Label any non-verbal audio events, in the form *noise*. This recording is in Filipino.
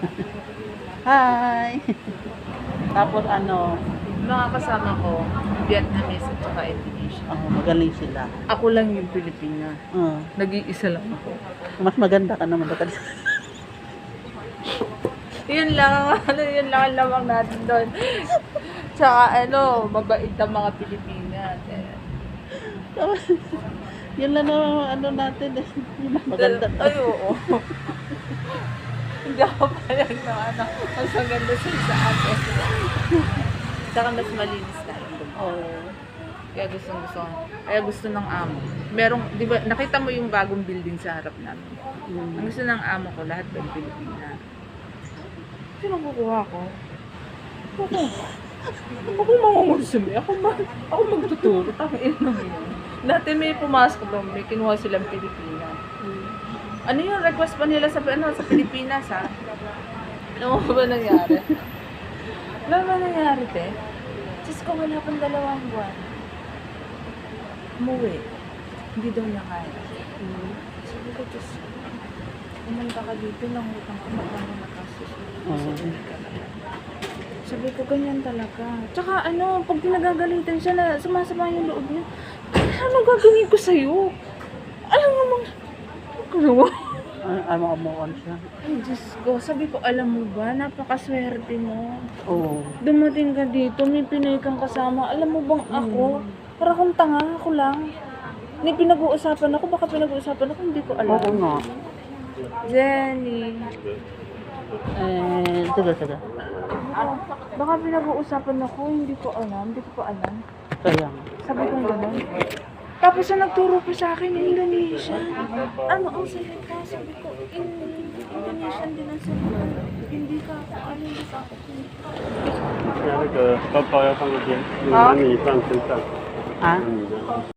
*laughs* Hi! *laughs* Tapos ano, Mga kasama ko, Vietnamese at saka Indonesian. oh, magaling sila. Ako lang yung Pilipina. Oh, Nag-iisa lang ako. mas maganda ka naman dapat. *laughs* Yun lang, ang- ano, yun lang ang lamang natin doon. Tsaka ano, mabait ang mga Pilipina. Yun lang naman ano natin. eh. Maganda. Ay, oo. Hindi ako payag na ano, mas maganda siya sa atin. Tsaka mas malinis tayo. Oh. Kaya gusto gusto kaya gusto ng amo. Merong, di ba, nakita mo yung bagong building sa harap namin. Ang Mm. gusto ng amo ko, lahat ng Pilipina. Sino kukuha ko? Ako. Ako mangungunsumi. Ako, ma ako magtuturo. Tangin na yun. Dati may pumasok doon, may kinuha silang Pilipina. Ano yung request pa nila sa, ano, sa Pilipinas, ha? Ano ba nangyari? Ano ba nangyari, te? Diyos ko, wala pang dalawang buwan. Umuwi. Hindi daw niya kaya. Sabi ko, Diyos, pumunta ka dito, nangutang ka magkano na kaso. Oo. Sabi ko, ganyan talaga. Tsaka ano, pag pinagagalitan siya na sumasama yung loob niya, *clears throat* ano gagawin ko sa'yo? Ano mo on siya? Ay, Diyos ko. Sabi ko, alam mo ba, napakaswerte mo. Oo. Dumating ka dito, may Pinoy kang kasama. Alam mo bang ako? Para kung tanga, ako lang. May pinag-uusapan ako, baka pinag-uusapan ako, hindi ko Oo alam. nga. Jenny. Eh, sige, sige. Baka pinag-uusapan ako, hindi ko alam, hindi ko pa alam. Kaya nga. Sabi ko gano'n. Tapos siya nagturo pa sa akin ng Indonesian. Ano ang salita? Sabi ko, in Indonesian din ang salita. Hindi ka ako, ano, hindi ka ako. 那那个包包要放一边，你好把你放身上， Ah? 你的。